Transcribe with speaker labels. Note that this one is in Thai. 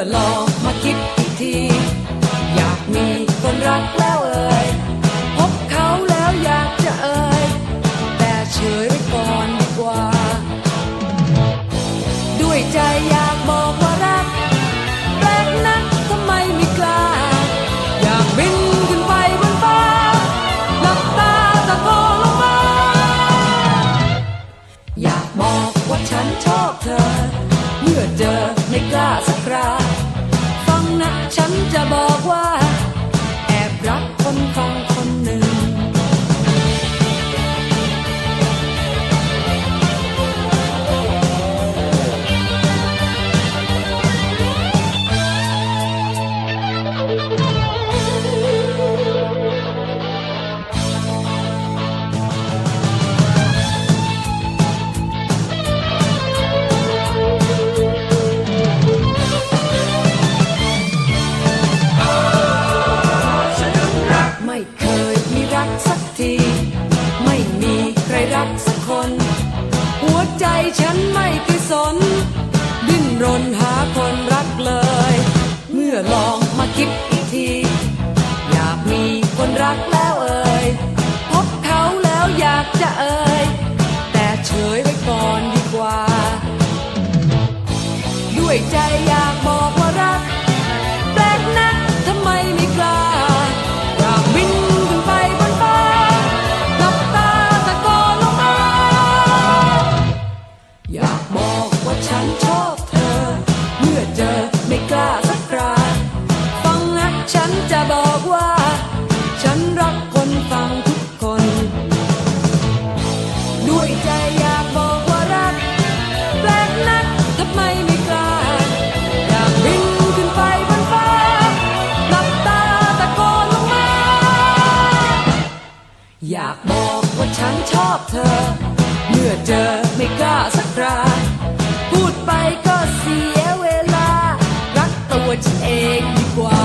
Speaker 1: อลองมาคิดอีกที อยากมีคนรักแล้วเอ่ยพบเขาแล้วอยากจะเอ่ยแต่เฉยไปก่อนดีกว่า ด้วยใจอยากบอกว่ารักแปลกนักทำไมไม่กล้า อยากบินขึ้นไปบนฟ้าหลับตาตะโกนลงมาอยากบอกว่าฉันชอบเธอ เมื่อเจอไม่กล้าสักครา นะ ฉันจะบอกว่า อยากจะเอ่ยแต่เฉยไว้ก่อนดีกว่า ด้วยใจอยากบอก อบเธอ เมื่อเจอไม่กล้าสักคราพูดไปก็เสียเวลา รักตัวฉันเองดีกว่า